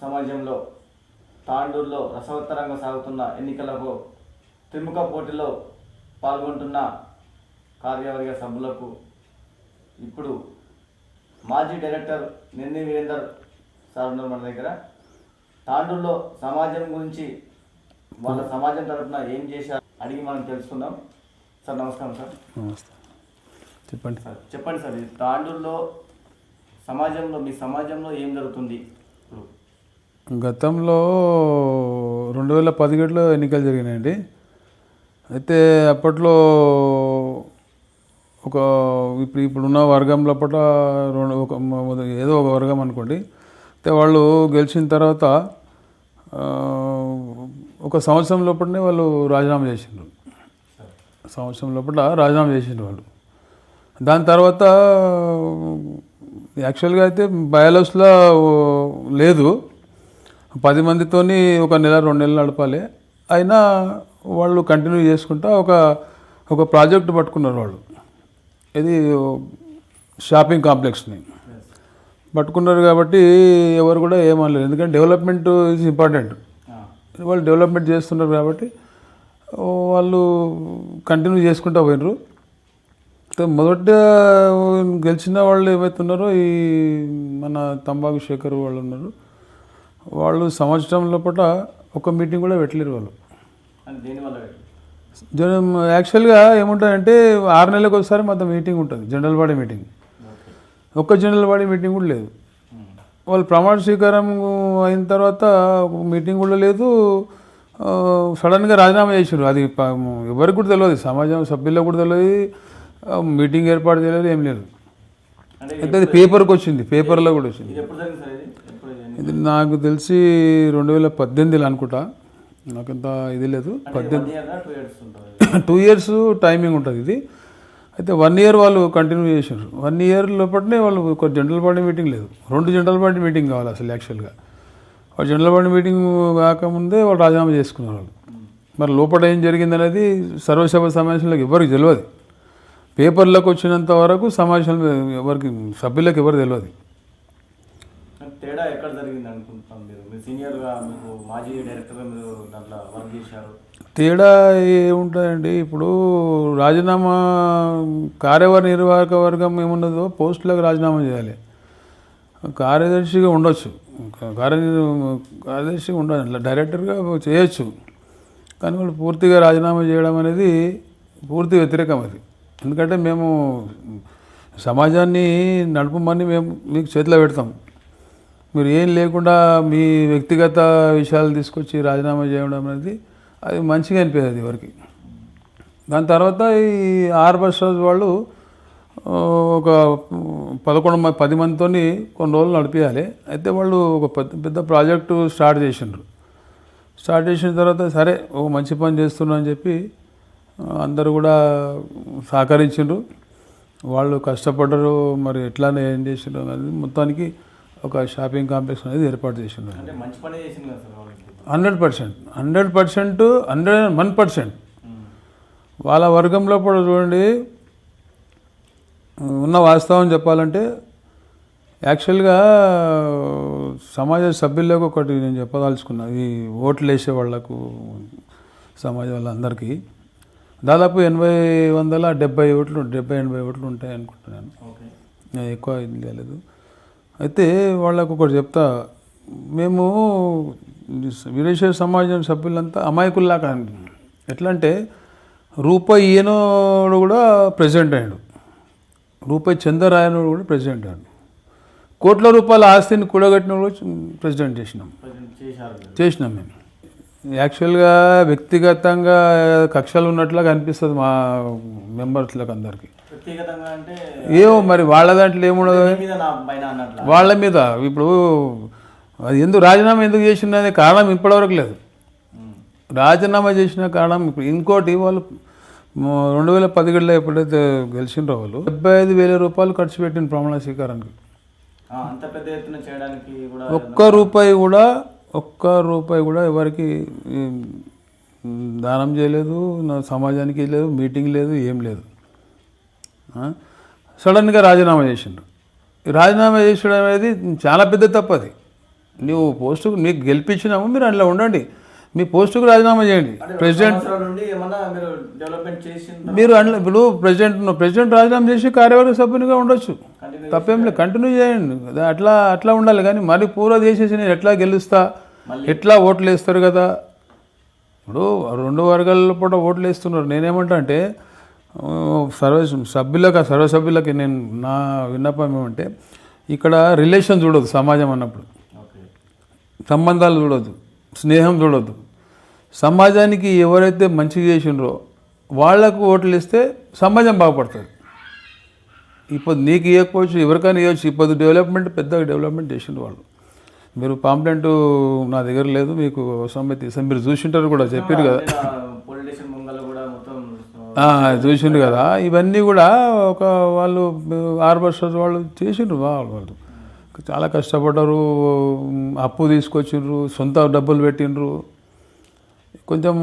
సమాజంలో తాండూరులో రసవత్తరంగా సాగుతున్న ఎన్నికలకు త్రిముఖ పోటీలో పాల్గొంటున్న కార్యవర్గ సభ్యులకు ఇప్పుడు మాజీ డైరెక్టర్ నిర్ని వీరేందర్ సార్ ఉన్నారు మన దగ్గర. తాండూరులో సమాజం గురించి వాళ్ళ సమాజం తరపున ఏం చేశారు అడిగి మనం తెలుసుకుందాం. సార్ నమస్కారం సార్. నమస్తే. చెప్పండి. సార్ చెప్పండి సార్ తాండూరులో సమాజంలో మీ సమాజంలో ఏం జరుగుతుంది? ఇప్పుడు గతంలో రెండు వేల పదిహేడులో ఎన్నికలు జరిగినాయండి. అయితే అప్పట్లో ఒక ఇప్పుడు ఇప్పుడున్న వర్గం లోపల రెండు ఒక ఏదో ఒక వర్గం అనుకోండి. అయితే వాళ్ళు గెలిచిన తర్వాత ఒక సంవత్సరం లోపలనే వాళ్ళు రాజీనామా చేసిండ్రు. సంవత్సరం లోపల రాజీనామా చేసిండ్రు వాళ్ళు. దాని తర్వాత యాక్చువల్గా అయితే బయాలస్లో లేదు. పది మందితోని ఒక నెల రెండు నెలలు నడపాలి. అయినా వాళ్ళు కంటిన్యూ చేసుకుంటా ఒక ఒక ప్రాజెక్ట్ పట్టుకున్నారు వాళ్ళు. ఇది షాపింగ్ కాంప్లెక్స్ని. పట్టుకున్నారు కాబట్టి ఎవరు కూడా ఏమనలేదు ఎందుకంటే డెవలప్మెంట్ ఈజ్ ఇంపార్టెంట్. వాళ్ళు డెవలప్మెంట్ చేస్తున్నారు కాబట్టి వాళ్ళు కంటిన్యూ చేసుకుంటూ పోయినరు మొదట గెలిచిన వాళ్ళు ఏమవుతున్నారో ఈ మన తంబాకు శేఖర్ వాళ్ళు ఉన్నారు. వాళ్ళు సంవత్సరం లోపల ఒక మీటింగ్ కూడా పెట్టలేరు వాళ్ళు. యాక్చువల్గా ఏముంటుందంటే ఆరు నెలలకు ఒకసారి మొత్తం మీటింగ్ ఉంటుంది జనరల్ బాడీ మీటింగ్. ఒక్క జనరల్ బాడీ మీటింగ్ కూడా లేదు. వాళ్ళు ప్రమాణ స్వీకారం అయిన తర్వాత ఒక మీటింగ్ కూడా లేదు. సడన్గా రాజీనామా చేసారు అది ఎవరికి కూడా తెలియదు సమాజం సభ్యులకు కూడా తెలియదు మీటింగ్ ఏర్పాటు చేయలేదు ఏం లేదు. అంటే అయితే అది పేపర్కి వచ్చింది పేపర్లో కూడా వచ్చింది. ఇది జరిగింది నాకు తెలిసి రెండు వేల పద్దెనిమిదిలో అనుకుంటా. నాకంత ఇది లేదు. ఇయర్ టూ ఇయర్స్ టైమింగ్ ఉంటుంది ఇది. అయితే వన్ ఇయర్ వాళ్ళు కంటిన్యూ చేశారు వన్ ఇయర్ లోపలనే వాళ్ళు ఒక జనరల్ బాడీ మీటింగ్ లేదు. రెండు జనరల్ బాడీ మీటింగ్ కావాలి అసలు యాక్చువల్గా వాళ్ళు జనరల్ బాడీ మీటింగ్ కాకముందే వాళ్ళు రాజీనామా చేసుకున్నారు వాళ్ళు. మరి లోపల ఏం జరిగిందనేది సర్వసభ సమావేశంలోకి ఎవరికి తెలియదు పేపర్లకు వచ్చినంత వరకు సమావేశంలో ఎవరికి సభ్యులకు ఎవరు తెలియదు తేడా ఎక్కడ జరిగింది అనుకుంటున్నాం మీరు? మీరు సీనియర్గా మీకు మాజీ డైరెక్టర్గా మీరు దాంట్లో వర్క్ చేశారు. తేడా ఏముంటుందండి? ఇప్పుడు రాజీనామా కార్యవర్గ నిర్వాహక వర్గం ఏమున్నదో పోస్టులకు రాజీనామా చేయాలి. కార్యదర్శిగా ఉండొచ్చు. కార్య కార్యదర్శిగా ఉండదు అట్లా డైరెక్టర్గా చేయొచ్చు. కానీ వాళ్ళు పూర్తిగా రాజీనామా చేయడం అనేది పూర్తి వ్యతిరేకం అది. ఎందుకంటే మేము సమాజాన్ని నడపమని మేము మీకు చేతిలో పెడతాం. మీరు ఏం లేకుండా మీ వ్యక్తిగత విషయాలు తీసుకొచ్చి రాజీనామా చేయడం అనేది అది మంచిగా అనిపించేది ఎవరికి. దాని తర్వాత ఈ ఆర్ బస్ వాళ్ళు ఒక పదకొండు మంది పది మందితోని కొన్ని రోజులు నడిపించాలి అయితే వాళ్ళు ఒక పెద్ద పెద్ద ప్రాజెక్టు స్టార్ట్ చేసిండ్రు. స్టార్ట్ చేసిన తర్వాత సరే ఒక మంచి పని చేస్తున్నా అని చెప్పి అందరూ కూడా సహకరించిండ్రు. వాళ్ళు కష్టపడ్డరు మరి ఎట్లానే ఏం చేసిండ్రు అనేది మొత్తానికి ఒక షాపింగ్ కాంప్లెక్స్ అనేది ఏర్పాటు సార్ వాళ్ళకి hundred percent. Hundred percent hundred one percent. వాళ్ళ వర్గంలో కూడా చూడండి ఉన్న వాస్తవం చెప్పాలంటే యాక్చువల్గా సమాజ సభ్యులకు ఒకటి నేను చెప్పదలుచుకున్నా ఈ ఓట్లు వేసే వాళ్ళకు సమాజం వాళ్ళందరికీ. దాదాపు ఎనభై వందల డెబ్బై ఓట్లు డెబ్బై ఎనభై ఓట్లు ఉంటాయి అనుకుంటున్నాను. నేను ఎక్కువ ఇది లేదు అయితే వాళ్ళకు ఒకటి చెప్తా. మేము వీరేశ్వర సమాజం సభ్యులంతా అమాయకుల్లాగా ఎట్లా అంటే రూపాయి ఈయనోడు కూడా ప్రెసిడెంట్ అయ్యాడు. రూపాయి చంద్రరాయనోడు కూడా ప్రెసిడెంట్ అయ్యాడు. కోట్ల రూపాయల ఆస్తిని కూడగట్టిన కూడా ప్రెసిడెంట్ చేసినాం. చేసినాం మేము. యాక్చువల్గా వ్యక్తిగతంగా కక్షలు ఉన్నట్లుగా అనిపిస్తుంది మా మెంబర్స్లకు అందరికీ. ఏమో మరి వాళ్ళ దాంట్లో ఏముండదు? వాళ్ళ మీద ఇప్పుడు అది ఎందుకు రాజీనామా ఎందుకు చేసిందనే కారణం ఇప్పటివరకు లేదు. రాజీనామా చేసిన కారణం ఇప్పుడు ఇంకోటి వాళ్ళు రెండు వేల పదిహేడులో ఎప్పుడైతే గెలిచిండ్రో వాళ్ళు డెబ్బై ఐదు వేల రూపాయలు ఖర్చు పెట్టిన ప్రమాణ స్వీకారానికి. ఒక్క రూపాయి కూడా ఒక్క రూపాయి కూడా ఎవరికి దానం చేయలేదు నా సమాజానికి లేదు మీటింగ్ లేదు ఏం లేదు. సడన్గా రాజీనామా చేసిండ్రు. రాజీనామా చేసడం అనేది చాలా పెద్ద తప్పు అది. నువ్వు పోస్టుకు నీకు గెలిపించినాము మీరు అందులో ఉండండి. మీ పోస్టుకు రాజీనామా చేయండి. ప్రెసిడెంట్ మీరు ఇప్పుడు ప్రెసిడెంట్ ప్రెసిడెంట్ రాజీనామా చేసి కార్యవర్గ సభ్యునిగా ఉండొచ్చు. తప్పేం లేదు. కంటిన్యూ చేయండి. అట్లా అట్లా ఉండాలి. కానీ మరి పూర చేసేసి నేను ఎట్లా గెలుస్తా? ఎట్లా ఓట్లు వేస్తారు కదా? ఇప్పుడు రెండు వర్గాల పూట ఓట్లు వేస్తున్నారు. నేనేమంటా అంటే సర్వ సభ్యులకు సర్వ సభ్యులకి నేను నా విన్నపం ఏమంటే ఇక్కడ రిలేషన్ చూడదు సమాజం అన్నప్పుడు. సంబంధాలు చూడొద్దు. స్నేహం చూడొద్దు. సమాజానికి ఎవరైతే మంచిగా చేసిండ్రో వాళ్ళకు ఓట్లు ఇస్తే సమాజం బాగుపడుతుంది. ఇప్పుడు నీకు ఇవ్వకపోవచ్చు ఎవరికైనా ఇవ్వచ్చు. ఇప్పుడు డెవలప్మెంట్ పెద్దగా డెవలప్మెంట్ చేసిండ్రు వాళ్ళు. మీరు పాంప్లెంట్ నా దగ్గర లేదు మీకు ఇస్తాను. మీరు చూసింటారు కూడా చెప్పారు కదా. చూసిండ్రు కదా. ఇవన్నీ కూడా ఒక వాళ్ళు ఆరు వర్షాలు వాళ్ళు చేసిండ్రు వాళ్ళు. చాలా కష్టపడ్డారు అప్పు తీసుకొచ్చిండ్రు సొంత డబ్బులు పెట్టిండ్రు. కొంచెం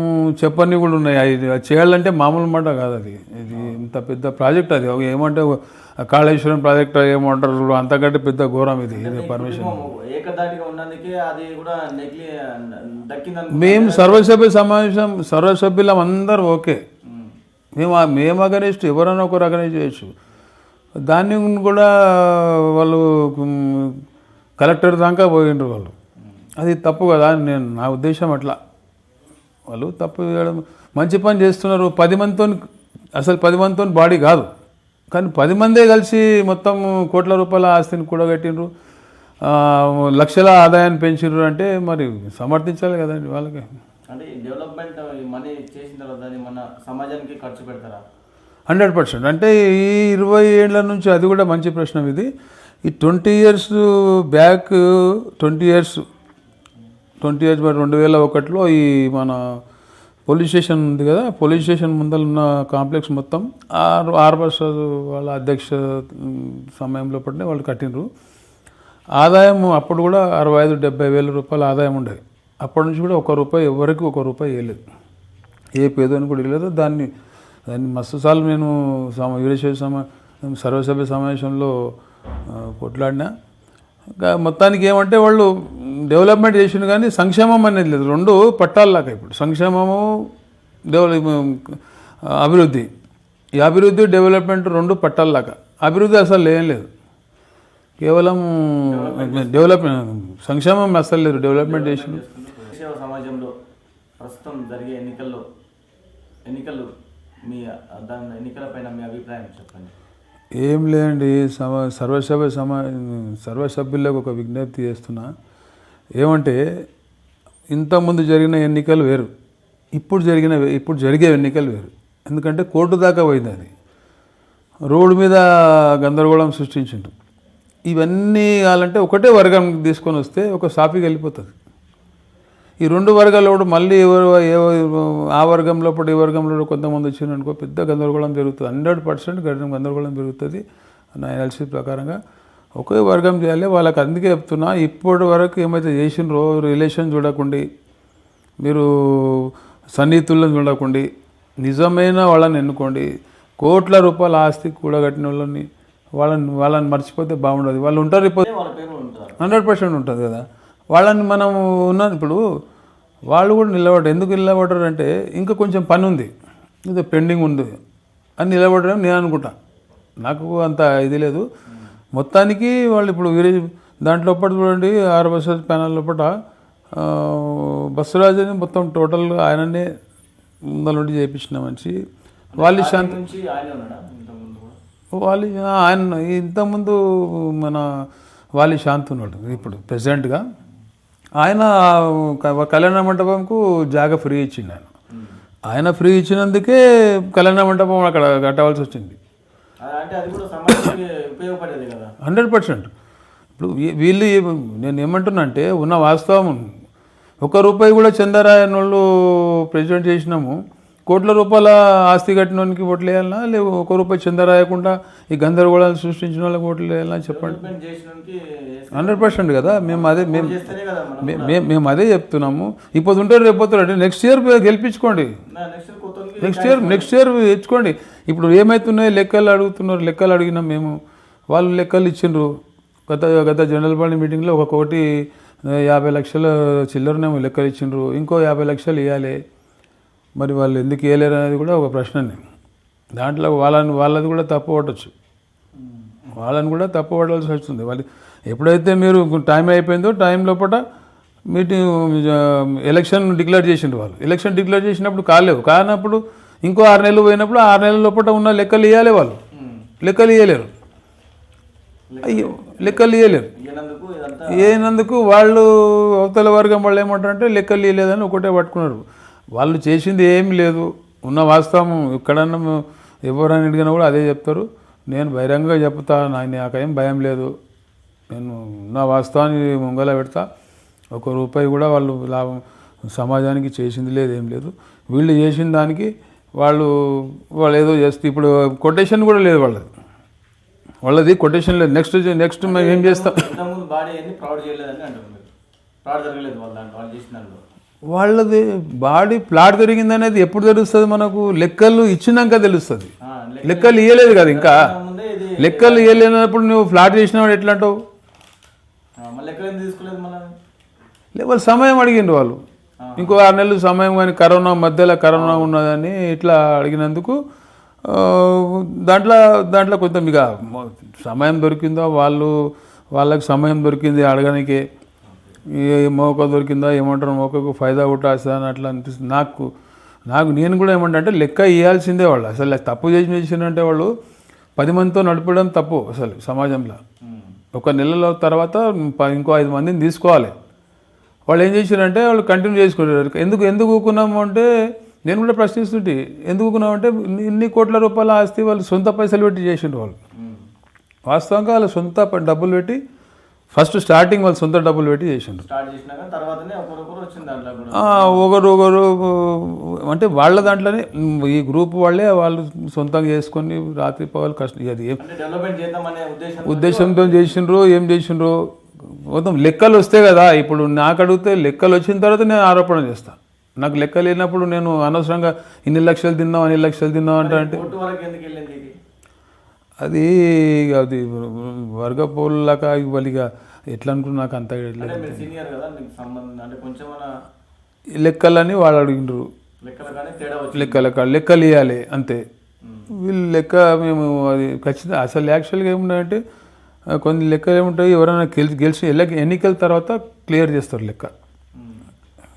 చెప్పని కూడా ఉన్నాయి. అది అది చేయాలంటే మామూలు మాట కాదు అది. ఇది ఇంత పెద్ద ప్రాజెక్ట్ అది. ఏమంటే కాళేశ్వరం ప్రాజెక్ట్ ఏమంటారు అంతకంటే పెద్ద ఘోరం ఇది ఇది పర్మిషన్. మేము సర్వసభ్య సమావేశం సర్వసభ్యులం అందరూ ఓకే. మేము మేము అగనేస్ట్ ఎవరైనా ఒకరు అగనేస్ట్ చేయొచ్చు. దాన్ని కూడా వాళ్ళు కలెక్టర్ దాకా పోయిండ్రు వాళ్ళు. అది తప్పు కదా అని నేను నా ఉద్దేశం అట్లా. వాళ్ళు తప్పు చేయడం మంచి పని చేస్తున్నారు. పది మందితో అసలు పది మందితో బాడీ కాదు. కానీ పది మందే కలిసి మొత్తం కోట్ల రూపాయల ఆస్తిని కూడగట్టిండ్రు. కట్టిండ్రు లక్షల ఆదాయాన్ని పెంచిండ్రు అంటే మరి సమర్థించాలి కదండి వాళ్ళకి. అంటే డెవలప్మెంట్ మనీ చేసిన తర్వాత మన సమాజానికి ఖర్చు పెడతారా? Hundred percent. అంటే ఈ ఇరవై ఏళ్ళ నుంచి అది కూడా మంచి ప్రశ్న ఇది. ఈ twenty years back twenty years twenty years మరి రెండు వేల ఒకటిలో ఈ మన పోలీస్ స్టేషన్ ఉంది కదా పోలీస్ స్టేషన్ ముందర ఉన్న కాంప్లెక్స్ మొత్తం ఆరు ఆరు వాళ్ళ అధ్యక్ష సమయంలో పడిన వాళ్ళు కట్టినరు ఆదాయం అప్పుడు కూడా అరవై ఐదు డెబ్బై వేల రూపాయల ఆదాయం ఉండేది. అప్పటి నుంచి కూడా ఒక రూపాయి ఎవరికి ఒక రూపాయి వేయలేదు ఏ పేదోని కూడా ఇవ్వలేదు దాన్ని దాన్ని మస్తు సార్లు నేను సమ వీరేశ్వర సమా సర్వసభ్య సమావేశంలో కొట్లాడినా. ఇంకా మొత్తానికి ఏమంటే వాళ్ళు డెవలప్మెంట్ చేసిండు కానీ సంక్షేమం అనేది లేదు. రెండు పట్టాల్లాగా ఇప్పుడు. సంక్షేమము డెవలప్ అభివృద్ధి. ఈ అభివృద్ధి డెవలప్మెంట్ రెండు పట్టాల్లాగా. అభివృద్ధి అసలు ఏం లేదు. కేవలం డెవలప్మెంట్ సంక్షేమం అసలు లేదు. డెవలప్మెంట్ చేసిండు. సమాజంలో ప్రస్తుతం జరిగే ఎన్నికల్లో ఎన్నికలు మీ దాని ఎన్నికల మీ అభిప్రాయం చెప్పండి. ఏం లేదండి సమ సర్వసభ్య సమా సర్వసభ్యులకు ఒక విజ్ఞప్తి చేస్తున్నా. ఏమంటే ఇంతకుముందు జరిగిన ఎన్నికలు వేరు. ఇప్పుడు జరిగిన ఇప్పుడు జరిగే ఎన్నికలు వేరు. ఎందుకంటే కోర్టు దాకా పోయింది అది. రోడ్డు మీద గందరగోళం సృష్టించిండు ఇవన్నీ కావాలంటే ఒకటే వర్గం తీసుకొని వస్తే ఒక సాఫీకి వెళ్ళిపోతుంది. ఈ రెండు వర్గాల్లో కూడా మళ్ళీ ఎవరు ఆ వర్గంలో ఈ వర్గంలో కొంతమంది వచ్చింది అనుకో పెద్ద గందరగోళం జరుగుతుంది. హండ్రెడ్ పర్సెంట్ గందరగోళం జరుగుతుంది నా ఎన్ఎల్సీ ప్రకారంగా. ఒకే వర్గం చేయాలి వాళ్ళకి అందుకే చెప్తున్నా ఇప్పటి వరకు ఏమైతే చేసిండ్రో రిలేషన్ చూడకండి మీరు సన్నిహితులను చూడకండి నిజమైన వాళ్ళని ఎన్నుకోండి కోట్ల రూపాయల ఆస్తి కూడగట్టిన వాళ్ళని వాళ్ళని వాళ్ళని మర్చిపోతే బాగుండదు. వాళ్ళు ఉంటారు ఇప్పుడు హండ్రెడ్ పర్సెంట్ ఉంటుంది కదా. వాళ్ళని మనం ఉన్నాను ఇప్పుడు వాళ్ళు కూడా నిలబడ్డారు. ఎందుకు నిలబడ్డారు అంటే ఇంకా కొంచెం పని ఉంది. ఇది పెండింగ్ ఉంది. అని నిలబడడం నేను అనుకుంటా. నాకు అంత ఇది లేదు. మొత్తానికి వాళ్ళు ఇప్పుడు వీరే దాంట్లో చూడండి ఆరు బస్సెస్ ప్యానల్ లోపల ఆ, బస్సురాజుని మొత్తం టోటల్ ఆయననే ముందర నుండి చేయించిన మనిషి. వాళ్ళు శాంతి వాలి ఆయన ఇంతకుముందు మన వాలి శాంతి ఉన్నాడు. ఇప్పుడు ప్రెసిడెంట్గా. ఆయన కళ్యాణ మండపంకు జాగా ఫ్రీ ఇచ్చిండు ఆయన. ఆయన ఫ్రీ ఇచ్చినందుకే కళ్యాణ మండపం అక్కడ కట్టవలసి వచ్చింది. Hundred percent. ఇప్పుడు వీళ్ళు నేను ఏమంటున్నా అంటే ఉన్న వాస్తవం. ఒక రూపాయి కూడా చందారాయన్ వాళ్ళు ప్రెసిడెంట్ చేసినాము. కోట్ల రూపాయల ఆస్తి కట్టినోనికి ఓట్లు వేయాలన్నా లేవు ఒక రూపాయి చందరాయకుండా ఈ గందరగోళాలు సృష్టించిన వాళ్ళకి ఓట్లు వేయాలన్నా చెప్పండి. హండ్రెడ్ పర్సెంట్ కదా. మేము అదే మేము మేము అదే చెప్తున్నాము. ఇప్పుడు ఉంటారు రేపు అంటే నెక్స్ట్ ఇయర్ గెలిపించుకోండి. నెక్స్ట్ ఇయర్ నెక్స్ట్ ఇయర్ తెచ్చుకోండి. ఇప్పుడు ఏమవుతున్నాయి లెక్కలు అడుగుతున్నారు. లెక్కలు అడిగినాం మేము. వాళ్ళు లెక్కలు ఇచ్చిండ్రు. గత గత జనరల్ బాడీ మీటింగ్లో ఒక కోటి యాభై లక్షలు చిల్లరనేమో లెక్కలు ఇచ్చిండ్రు. ఇంకో యాభై లక్షలు ఇవ్వాలి మరి వాళ్ళు ఎందుకు ఇవ్వలేరు అనేది కూడా ఒక ప్రశ్ననే. దాంట్లో వాళ్ళని వాళ్ళది కూడా తప్పు పట్టచ్చు వాళ్ళని కూడా తప్పు పడాల్సి వస్తుంది. వాళ్ళు ఎప్పుడైతే మీరు టైం అయిపోయిందో టైం లోపల మీటింగ్ ఎలక్షన్ డిక్లేర్ చేసిండ్రు వాళ్ళు. ఎలక్షన్ డిక్లేర్ చేసినప్పుడు కాలేవు. కానప్పుడు ఇంకో ఆరు నెలలు పోయినప్పుడు ఆరు నెలల లోపల ఉన్న లెక్కలు ఇవ్వాలి వాళ్ళు. లెక్కలు ఇవ్వలేరు అయ్యో లెక్కలు ఇవ్వలేరు ఏనందుకు వాళ్ళు అవతల వర్గం వాళ్ళు ఏమంటారంటే లెక్కలు ఇవ్వలేదని ఒకటే పట్టుకున్నారు. వాళ్ళు చేసింది ఏం లేదు. ఉన్న వాస్తవం ఎక్కడన్నా ఎవరైనా అడిగినా కూడా అదే చెప్తారు. నేను బహిరంగంగా చెప్తా నా- నాకేం భయం లేదు. నేను నా వాస్తవాన్ని ముంగల పెడతా. ఒక రూపాయి కూడా వాళ్ళు లాభం సమాజానికి చేసింది లేదు ఏం లేదు. వీళ్ళు చేసిన దానికి వాళ్ళు వాళ్ళు ఏదో చేస్తే ఇప్పుడు కొటేషన్ కూడా లేదు వాళ్ళది. వాళ్ళది కొటేషన్ లేదు. నెక్స్ట్ నెక్స్ట్ మేము ఏం చేస్తాం? వాళ్ళది బాడీ ప్లాట్ జరిగిందనేది ఎప్పుడు తెలుస్తుంది మనకు? లెక్కలు ఇచ్చినాక తెలుస్తుంది. లెక్కలు ఇవ్వలేదు కదా ఇంకా? లెక్కలు ఇవ్వలేనప్పుడు నువ్వు ఫ్లాట్ చేసినావు ఎట్లా అంటావు వాళ్ళు సమయం అడిగిండ్రు వాళ్ళు. ఇంకో ఆరు నెలలు సమయం కానీ కరోనా మధ్యలో కరోనా ఉన్నదని ఇట్లా అడిగినందుకు దాంట్లో దాంట్లో కొంత ఇక సమయం దొరికిందో? వాళ్ళు వాళ్ళకి సమయం దొరికింది అడగడానికి ఏ మోక దొరికిందా ఏమంటారు మోకకు ఫైదా కొట్టాసా అని అట్లా అనిపిస్తుంది. నాకు నాకు నేను కూడా ఏమంటా అంటే లెక్క ఇవ్వాల్సిందే వాళ్ళు. అసలు తప్పు చేసి చేసినంటే వాళ్ళు పది మందితో నడపడం తప్పు అసలు సమాజంలో. ఉమ్. ఒక నెలలో తర్వాత ఇంకో ఐదు మందిని తీసుకోవాలి. వాళ్ళు ఏం చేశారంటే వాళ్ళు కంటిన్యూ చేసుకుంటారు ఎందుకు ఎందుకు ఊకున్నాము అంటే నేను కూడా ప్రశ్నిస్తుంటే ఎందుకు ఊకున్నాము అంటే ఇన్ని- కోట్ల రూపాయల ఆస్తి వాళ్ళు సొంత పైసలు పెట్టి చేసిండ్రు వాళ్ళు. ఉమ్. వాస్తవంగా వాళ్ళు సొంత డబ్బులు పెట్టి ఫస్ట్ స్టార్టింగ్ వాళ్ళు సొంత డబ్బులు పెట్టి చేసిండ్రు. ఒకరొకరు ఒకరు ఒకరు అంటే వాళ్ళ దాంట్లోనే ఈ గ్రూప్ వాళ్ళే వాళ్ళు సొంతంగా చేసుకొని రాత్రి పగలు కష్టం అది ఏం ఉద్దేశంతో చేసిండ్రు ఏం చేసిండ్రు? మొత్తం లెక్కలు వస్తే కదా ఇప్పుడు నాకు అడిగితే లెక్కలు వచ్చిన తర్వాత నేను ఆరోపణ చేస్తాను నాకు లెక్క లేనప్పుడు నేను అనవసరంగా ఇన్ని లక్షలు తిన్నాం అన్ని లక్షలు తిన్నాం అంటే అంటే కోర్టు వరకు ఎందుకు వెళ్ళింది ఇది అది అది వర్గపోళ్ళక వాళ్ళిగా ఎట్లా అనుకున్నా నాకు అంత లెక్కలని వాళ్ళు అడిగిండ్రు. లెక్కలు లెక్కల ఇవ్వాలి అంతే. వీళ్ళు లెక్క మేము అది ఖచ్చితంగా అసలు యాక్చువల్గా ఏమున్నాయంటే ఆ, కొన్ని లెక్కలు ఏముంటాయి ఎవరైనా గెలిచి గెలిచి ఎన్నికల తర్వాత క్లియర్ చేస్తారు లెక్క.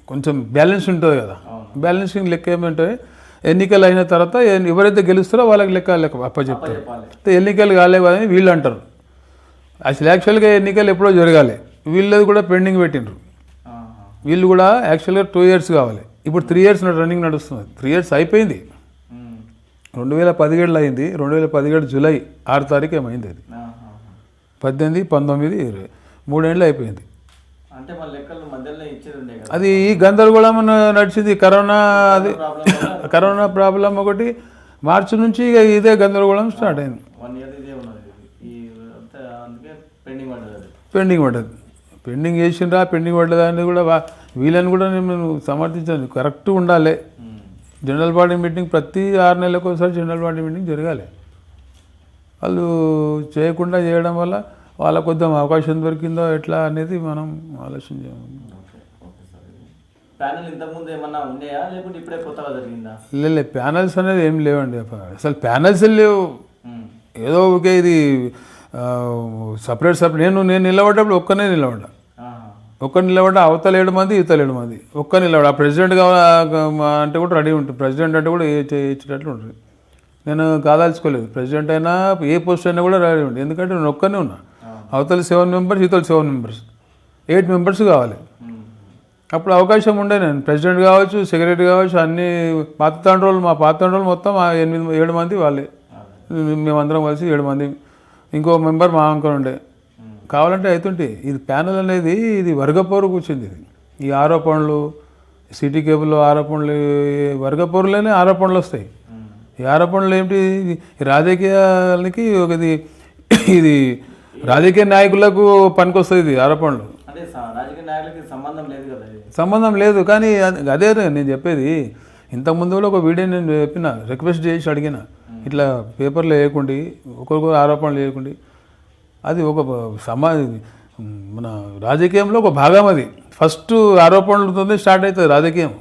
కొంచెం బ్యాలెన్స్ ఉంటుంది కదా. బ్యాలెన్సింగ్ లెక్క ఏమంటే ఎన్నికలు అయిన తర్వాత ఎవరైతే గెలుస్తారో వాళ్ళకి లెక్క లెక్క అప్పచెప్తారు. ఎన్నికలు కాలేవు అని వీళ్ళు అంటారు. అసలు యాక్చువల్గా ఎన్నికలు ఎప్పుడో జరగాలి. వీళ్ళది కూడా పెండింగ్ పెట్టిండ్రు. వీళ్ళు కూడా యాక్చువల్గా టూ ఇయర్స్ కావాలి. ఇప్పుడు త్రీ ఇయర్స్ రన్నింగ్ నడుస్తుంది. త్రీ ఇయర్స్ అయిపోయింది. రెండు వేల పదిహేడులో అయింది. రెండు వేల పదిహేడు జూలై ఆరు తారీఖు ఏమైంది అది. పద్దెనిమిది పంతొమ్మిది ఇరవై. మూడేళ్ళు అయిపోయింది. అది ఈ గందరగోళం నడిచింది. కరోనా అది కరోనా ప్రాబ్లం ఒకటి మార్చి నుంచి ఇక ఇదే గందరగోళం స్టార్ట్ అయింది. పెండింగ్ పడ్డది పెండింగ్ చేసిండ్రా పెండింగ్ పడ్డదా అనేది కూడా వీళ్ళని కూడా నేను సమర్థించాను. కరెక్ట్ ఉండాలి. జనరల్ బాడీ మీటింగ్ ప్రతి ఆరు నెలలకు ఒకసారి జనరల్ బాడీ మీటింగ్ జరగాలి. వాళ్ళు చేయకుండా చేయడం వల్ల వాళ్ళకు కొంచెం అవకాశం దొరికిందో ఎట్లా అనేది మనం ఆలోచన చేయాలి ఓకే ఓకే సార్ ఇది. ప్యానెల్ ఇంతకుముందు ఏమన్నా ఉన్నాయా? లేకుంటే ఇప్పుడే కొత్తగా జరిగిందా? లే ప్యానల్స్ అనేది ఏం లేవండి అసలు ప్యానల్స్ లేవు. ఏదో ఒకే ఇది సపరేట్ సపరేట్ నేను నేను నిలబడ్డప్పుడు ఒక్కనే నిలబడ్డా. ఒక్క నిలబడ్డ అవతల ఏడు మంది ఇవతల ఏడు మంది. ఒక్క నిలబడ ఆ ప్రెసిడెంట్ అంటే కూడా రెడీ ఉంటుంది ప్రెసిడెంట్ అంటే కూడా ఇచ్చేటట్లు ఉంటుంది. నేను కాదాల్చుకోలేదు. ప్రెసిడెంట్ అయినా ఏ పోస్ట్ అయినా కూడా రెడీ ఉంటుంది ఎందుకంటే నేను ఒక్కనే ఉన్నా. అవతల సెవెన్ మెంబర్స్ ఇవతల సెవెన్ మెంబర్స్. ఎయిట్ మెంబర్స్ కావాలి. అప్పుడు అవకాశం ఉండే నేను. ప్రెసిడెంట్ కావచ్చు సెక్రటరీ కావచ్చు అన్ని పాత తండ్రులు మా పాత తండ్రులు మొత్తం ఎనిమిది ఏడు మంది వాళ్ళే. మేమందరం కలిసి ఏడు మంది. ఇంకో మెంబర్ మా అంకల్ ఉండే. కావాలంటే అవుతుంటే ఇది ప్యానల్ అనేది ఇది వర్గపోరు కూర్చుంది ఇది. ఈ ఆరోపణలు సిటీ కేబుల్లో ఆరోపణలు వర్గపోరులోనే ఆరోపణలు వస్తాయి. ఈ ఆరోపణలు ఏమిటి రాజకీయాలకి ఒక ఇది ఇది రాజకీయ నాయకులకు పనికొస్తుంది ఇది ఆరోపణలు. సంబంధం లేదు కానీ అది- నేను చెప్పేది. ఇంతకుముందు కూడా ఒక వీడియో నేను చెప్పిన రిక్వెస్ట్ చేసి అడిగిన. ఇట్లా పేపర్లో వేయకుండి ఒకరికొకరు ఆరోపణలు వేయకుండి. అది ఒక సమా మన రాజకీయంలో ఒక భాగం అది. ఫస్ట్ ఆరోపణలతోనే స్టార్ట్ అవుతుంది రాజకీయం.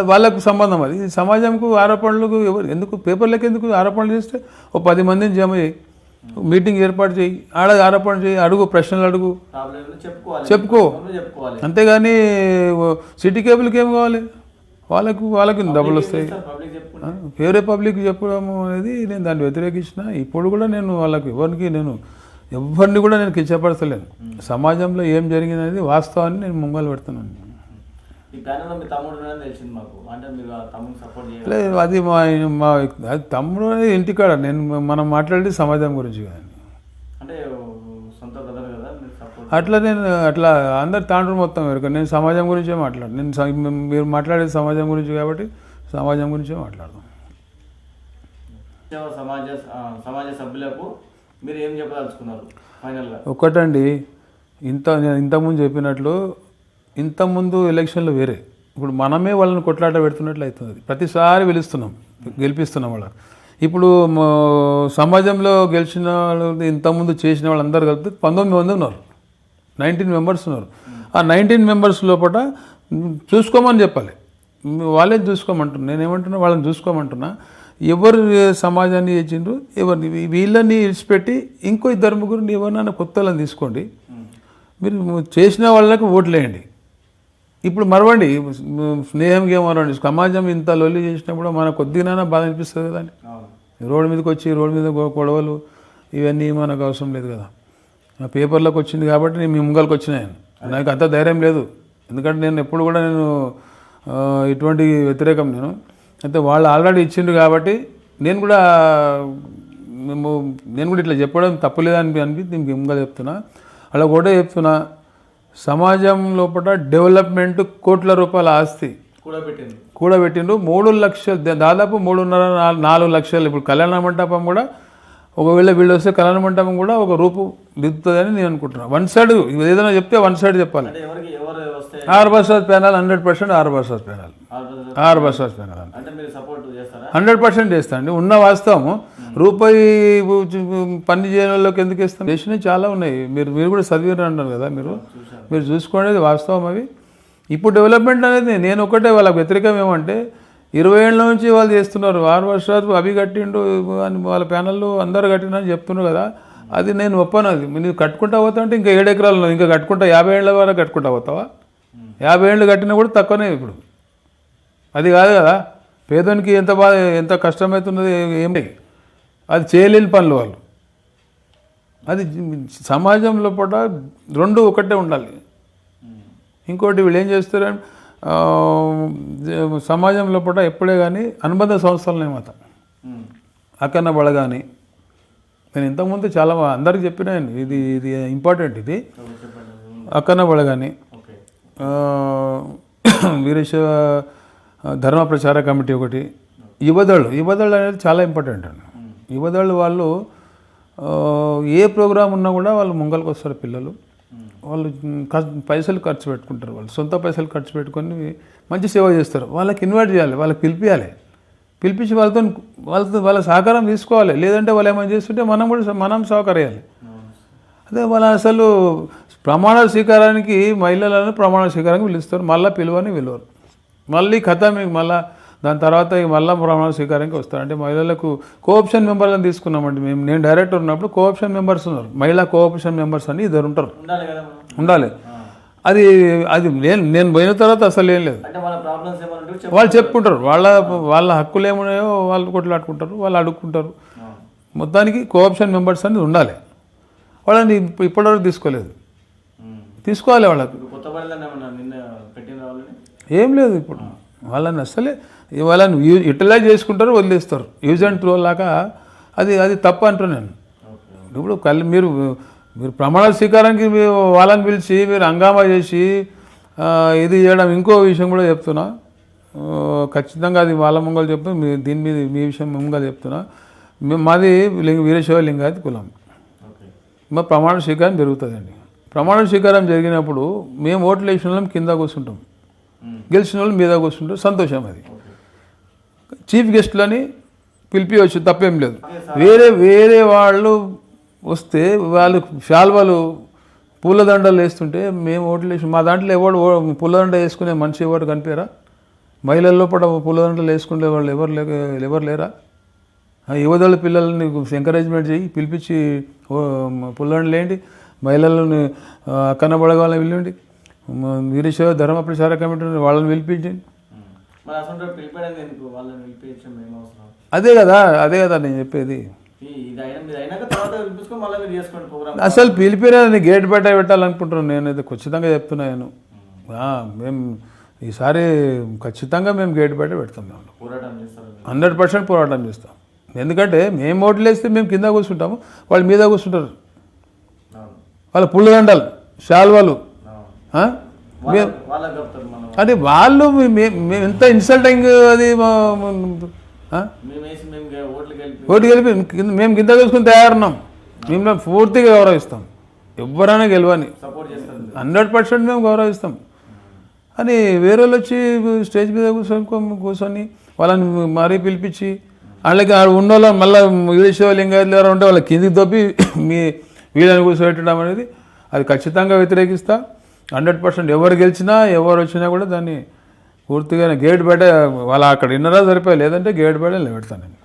వాళ్ళకు సంబంధం అది. సమాజంకు ఆరోపణలకు ఎవరు ఎందుకు పేపర్లకు ఎందుకు ఆరోపణలు చేస్తే ఓ పది మందిని జమ చేయి. మీటింగ్ ఏర్పాటు చేయి ఆడ ఆరోపణ చేయి అడుగు ప్రశ్నలు అడుగు. చెప్పుకో. అంతేగాని సిటీ కేబుల్కి ఏం కావాలి? వాళ్ళకు వాళ్ళకి డబ్బులు వస్తాయి. వేరే పబ్లిక్ చెప్పడం అనేది నేను దాన్ని వ్యతిరేకించిన ఇప్పుడు కూడా నేను వాళ్ళకి ఎవరికి నేను ఎవరిని కూడా నేను కించపరచలేను. సమాజంలో ఏం జరిగిందనేది వాస్తవాన్ని నేను ముంగలు పెడుతున్నాను. ఈ ప్యానెల్లో మీ తమ్ముడు ఉన్నాడని తెలిసింది మాకు. అంటే మీరు ఆ తమ్ముడిని సపోర్ట్ చేయాలి లేదు అది మా మా అది తమ్ముడు అనేది ఇంటికాడ నేను మనం మాట్లాడేది సమాజం గురించి కానీ అంటే సొంత బ్రదర్ కదా మీరు సపోర్ట్ అట్లా నేను అట్లా అందరు తాండ్రు మొత్తం ఎరుక నేను సమాజం గురించే మాట్లాడు నేను మీరు మాట్లాడేది సమాజం గురించి కాబట్టి సమాజం గురించే మాట్లాడదాం సమాజ సమాజ సభ్యులకు మీరు ఏం చెప్పదలుచుకున్నారు? ఫైనల్గా. ఒక్కటండి ఇంత నేను ఇంతకుముందు చెప్పినట్లు ఇంతకుముందు ఎలక్షన్లు వేరే. ఇప్పుడు మనమే వాళ్ళని కొట్లాట పెడుతున్నట్లు అవుతుంది. ప్రతిసారి పిలుస్తున్నాం గెలిపిస్తున్నాం వాళ్ళకి ఇప్పుడు మా సమాజంలో గెలిచిన వాళ్ళు ఇంతకుముందు చేసిన వాళ్ళందరూ కలిపి పంతొమ్మిది మంది ఉన్నారు. నైన్టీన్ మెంబర్స్ ఉన్నారు. ఆ నైన్టీన్ మెంబర్స్ లోపల చూసుకోమని చెప్పాలి. వాళ్ళే చూసుకోమంటున్నా నేను ఏమంటున్నా వాళ్ళని చూసుకోమంటున్నా. ఎవరు సమాజాన్ని చేసిండ్రు? ఎవరిని? వీళ్ళని ఇడిచిపెట్టి ఇంకో ఇద్దరు ముగ్గురు ఎవరినైనా కొత్త వాళ్ళని తీసుకోండి. మీరు చేసిన వాళ్ళకి ఓట్లు వేయండి ఇప్పుడు మరవండి స్నేహం మరవండి. సమాజం ఇంత లొల్లి చేసినప్పుడు మన కొద్దిగానైనా బాధ అనిపిస్తుంది కదా అని అవును. రోడ్డు మీదకి వచ్చి రోడ్డు మీద గొడవలు ఇవన్నీ మనకు అవసరం లేదు కదా. పేపర్లోకి వచ్చింది కాబట్టి నేను మీ ముంగల్కి వచ్చినాను నాకు అంత ధైర్యం లేదు. ఎందుకంటే నేను ఎప్పుడు కూడా నేను ఇటువంటి వ్యతిరేకం నేను. అయితే వాళ్ళు ఆల్రెడీ ఇచ్చిండ్రు కాబట్టి నేను కూడా మేము నేను కూడా ఇట్లా చెప్పడం తప్పులేదని అనిపి దీనికి ముంగల్ చెప్తున్నా. అలా కూడా చెప్తున్నా. సమాజం లోపల డెవలప్మెంట్ కోట్ల రూపాయల ఆస్తి కూడా పెట్టింది కూడబెట్టిండ్రు. మూడు లక్షలు దాదాపు మూడున్నర నాలుగు లక్షలు ఇప్పుడు కళ్యాణ మంటపం కూడా ఒకవేళ వీళ్ళు వస్తే కళ్యాణ మంటపం కూడా ఒక రూపు దిద్దుతుందని నేను అనుకుంటున్నాను వన్ సైడ్ ఏదైనా చెప్తే వన్ సైడ్ చెప్పాలి. ఆరు బస్సెస్ ప్యానల్ హండ్రెడ్ పర్సెంట్ ఆరు బస్సెస్ ప్యానల్ ఆరు బస్సెస్ ప్యానల్ హండ్రెడ్ పర్సెంట్ చేస్తాండి ఉన్న వాస్తవం రూపాయి పని చేయని వాళ్ళకి ఎందుకు ఇస్తాం? చేసినవి చాలా ఉన్నాయి. మీరు మీరు కూడా చదివారు అంటారు కదా మీరు? మీరు చూసుకోండి వాస్తవం అవి. ఇప్పుడు డెవలప్మెంట్ అనేది నేను ఒకటే వాళ్ళకి వ్యతిరేకం ఏమంటే ఇరవై ఏళ్ళ నుంచి వాళ్ళు చేస్తున్నారు. ఆరు వర్షాలు అవి కట్టిండు అని వాళ్ళ ప్యానల్లు అందరు కట్టినని చెప్తున్నారు కదా. అది నేను ఒప్పను. అది నువ్వు కట్టుకుంటా పోతా అంటే ఇంకా ఏడు ఎకరాలు ఇంకా కట్టుకుంటా యాభై ఏళ్ళ వరకు కట్టుకుంటా పోతావా? యాభై ఏళ్ళు కట్టినా కూడా తక్కువనే ఇప్పుడు. అది కాదు కదా. పేదోనికి ఎంత బాధ ఎంత కష్టమవుతున్నది ఏం లేదు. అది చేయలేని పనులు వాళ్ళు. అది సమాజంలో పూట రెండు ఒకటే ఉండాలి. ఇంకోటి వీళ్ళు ఏం చేస్తారు ఆ, సమాజంలో పూట ఎప్పుడే కానీ అనుబంధ సంస్థలనే ఉమ్. అక్కన్న బళ కానీ నేను ఇంతకుముందు చాలా అందరికి చెప్పినాను ఇది ఇది ఇంపార్టెంట్ ఇది. అక్కన్న బళ కానీ ఓకే. ఆ, వీరేశ ధర్మ ప్రచార కమిటీ ఒకటి. యువదళ్ యువదళ్ అనేది చాలా ఇంపార్టెంట్ అండి. యువదళ్ వాళ్ళు ఏ ప్రోగ్రామ్ ఉన్నా కూడా వాళ్ళు ముంగల్కి వస్తారు పిల్లలు. వాళ్ళు పైసలు ఖర్చు పెట్టుకుంటారు వాళ్ళు. సొంత పైసలు ఖర్చు పెట్టుకొని మంచి సేవ చేస్తారు. వాళ్ళకి ఇన్వైట్ చేయాలి వాళ్ళకి పిలిపించాలి పిలిపించి వాళ్ళతో వాళ్ళతో వాళ్ళ సహకారం తీసుకోవాలి. లేదంటే వాళ్ళు ఏమైనా చేస్తుంటే మనం కూడా మనం సహకరించాలి అదే వాళ్ళ అసలు ప్రమాణ స్వీకారానికి మహిళలను ప్రమాణ స్వీకారానికి పిలుస్తారు. మళ్ళీ పిలువని పిలువరు. మళ్ళీ కథ మీకు మళ్ళీ దాని తర్వాత ఇక మళ్ళీ ప్రమాణ స్వీకారానికి వస్తారు. అంటే మహిళలకు కోఆప్షన్ మెంబర్లను తీసుకున్నామండి మేము. నేను డైరెక్టర్ ఉన్నప్పుడు కోఆప్షన్ మెంబర్స్ ఉన్నారు. మహిళా కోఆప్షన్ మెంబర్స్ అని ఇద్దరు ఉంటారు. ఉండాలి అది అది నేను నేను పోయిన తర్వాత అసలు ఏం లేదు. వాళ్ళ చెప్పుకుంటారు. వాళ్ళ వాళ్ళ హక్కులు ఏమున్నాయో వాళ్ళు కొట్లాడుకుంటారు వాళ్ళు అడుక్కుంటారు. మొత్తానికి కోఆప్షన్ మెంబర్స్ అనేది ఉండాలి. వాళ్ళని ఇప్ప- ఇప్పటివరకు తీసుకోలేదు. తీసుకోవాలి వాళ్ళకి. ఏం లేదు ఇప్పుడు. వాళ్ళని అసలే వాళ్ళని యూ- యూటిలైజ్ చేసుకుంటారు వదిలేస్తారు. యూజ్ అండ్ త్రో లాగా అది అది తప్పు అంటున్నాను నేను. ఇప్పుడు కల్ మీరు మీరు ప్రమాణ స్వీకారానికి వాళ్ళని పిలిచి మీరు హంగామా చేసి ఇది చేయడం ఇంకో విషయం కూడా చెప్తున్నా. ఖచ్చితంగా అది వాళ్ళ ముంగలు చెప్తూ మీ దీని మీద మీ విషయం ముంగలు చెప్తున్నా. మాది లింగ వీరశైవ లింగాయత్ కులం. మా ప్రమాణ స్వీకారం జరుగుతుందండి. ప్రమాణ స్వీకారం జరిగినప్పుడు మేము ఓట్లు వేసిన వాళ్ళం కింద కూర్చుంటాం. గెలిచిన వాళ్ళు మీద కూర్చుంటాం. సంతోషం అది. చీఫ్ గెస్ట్లని పిలిపివచ్చు తప్పేం లేదు. వేరే వేరే వాళ్ళు వస్తే వాళ్ళు శాల్వాలు పూలదండలు వేస్తుంటే మేము ఓట్లు వేసి మా దాంట్లో ఎవడు పూలదండ వేసుకునే మనిషి ఎవరు కనిపించరా మహిళల లోపల పూలదండలు వేసుకునే వాళ్ళు ఎవరు లేక ఎవరు లేరా? యువదళ పిల్లల్ని ఎంకరేజ్మెంట్ చేయి పిలిపించి పుల్లండి లేండి మహిళలను ఆ, అక్కన బడగాలని పిలివండి వీరేశ్వర ధర్మ ప్రచార కమిటీ వాళ్ళని పిలిపించండి. మరి అసలు పిలిపేయడం ఎందుకు? వాళ్ళని పిలిపించడం ఏం అవసరం? అదే కదా అదే కదా నేను చెప్పేది. అసలు పిలిపిరేదని గేట్ బయట పెట్టాలనుకుంటున్నాను. నేనైతే ఖచ్చితంగా చెప్తున్నాను ఆ, మేము ఈసారి ఖచ్చితంగా మేము గేట్ బయట పెడతాం మేము హండ్రెడ్ పర్సెంట్ పోరాటం చేస్తాం. ఎందుకంటే మేము ఓట్లు వేస్తే మేము కింద కూర్చుంటాము వాళ్ళు మీద కూర్చుంటారు. వాళ్ళ పుల్లదండలు శాల్వాలు. వాళ్ళ- అది వాళ్ళు ఎంత ఇన్సల్టింగ్ అది ఓటు గెలిపి మేము కింద చూసుకుని తయారున్నాం. మేము పూర్తిగా గౌరవిస్తాం. ఎవరైనా గెలవని. హండ్రెడ్ పర్సెంట్ మేము గౌరవిస్తాం. అని వేరే వాళ్ళు వచ్చి స్టేజ్ మీద కూర్చొని కూర్చొని వాళ్ళని మరీ పిలిపించి వాళ్ళకి ఆడ ఉన్న వాళ్ళని మళ్ళీ విదేశీ లింగాయతులు ఎవరు ఉంటే వాళ్ళ కిందికి దొబ్బి మీ వీళ్ళని కూర్చోబెట్టడం అనేది అది ఖచ్చితంగా వ్యతిరేకిస్తా. హండ్రెడ్ పర్సెంట్ ఎవరు గెలిచినా ఎవరు వచ్చినా కూడా దాన్ని పూర్తిగా గేట్ బయట వాళ్ళ అక్కడ ఇన్నరా సరిపోయి? లేదంటే గేట్ బయట నిలబెడతాను నేను.